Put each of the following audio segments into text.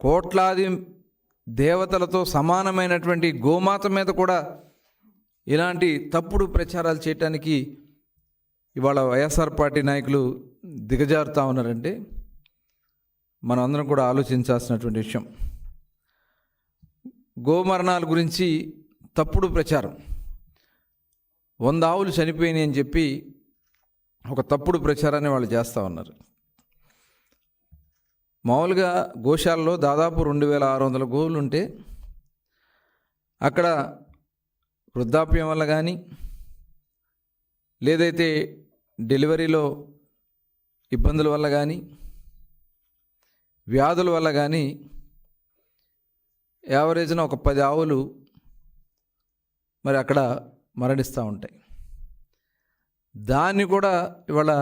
కోట్లాది దేవతలతో సమానమైనటువంటి గోమాత మీద కూడా ఇలాంటి తప్పుడు ప్రచారాలు చేయటానికి ఇవాళ వైఎస్ఆర్ పార్టీ నాయకులు దిగజారుతా ఉన్నారంటే మనం అందరం కూడా ఆలోచించాల్సినటువంటి విషయం. గోమరణాల గురించి తప్పుడు ప్రచారం. వంద ఆవులు చనిపోయినాయి అని చెప్పి ఒక తప్పుడు ప్రచారాన్ని వాళ్ళు చేస్తూ ఉన్నారు. మామూలుగా గోశాలలో దాదాపు రెండు వేల ఆరు వందల గోవులు ఉంటే అక్కడ వృద్ధాప్యం వల్ల కానీ లేదైతే డెలివరీలో ఇబ్బందుల వల్ల కానీ వ్యాధుల వల్ల కానీ యావరేజ్న ఒక పది ఆవులు మరి అక్కడ మరణిస్తూ ఉంటాయి. దాన్ని కూడా ఇవాళ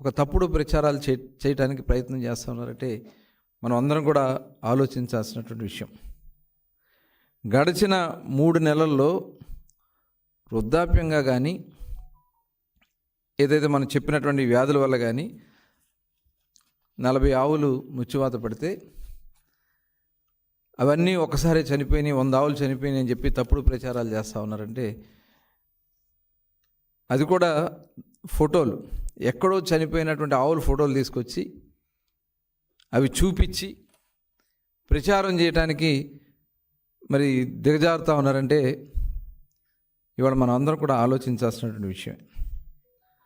ఒక తప్పుడు ప్రచారాలు చే చేయటానికి ప్రయత్నం చేస్తున్నారంటే మనం అందరం కూడా ఆలోచించాల్సినటువంటి విషయం. గడిచిన మూడు నెలల్లో వృద్ధాప్యంగా కానీ ఏదైతే మనం చెప్పినటువంటి వ్యాధుల వల్ల కానీ నలభై ఆవులు ముచ్చివాత పడితే అవన్నీ ఒకసారి చనిపోయినాయి వంద ఆవులు చనిపోయినాయి అని చెప్పి తప్పుడు ప్రచారాలు చేస్తూ ఉన్నారంటే అది కూడా ఫోటోలు. ఎక్కడో చనిపోయినటువంటి ఆవుల ఫోటోలు తీసుకొచ్చి అవి చూపించి ప్రచారం చేయడానికి మరి దిగజారుతూ ఉన్నారంటే ఇవాళ మనం అందరం కూడా ఆలోచించాల్సినటువంటి విషయం.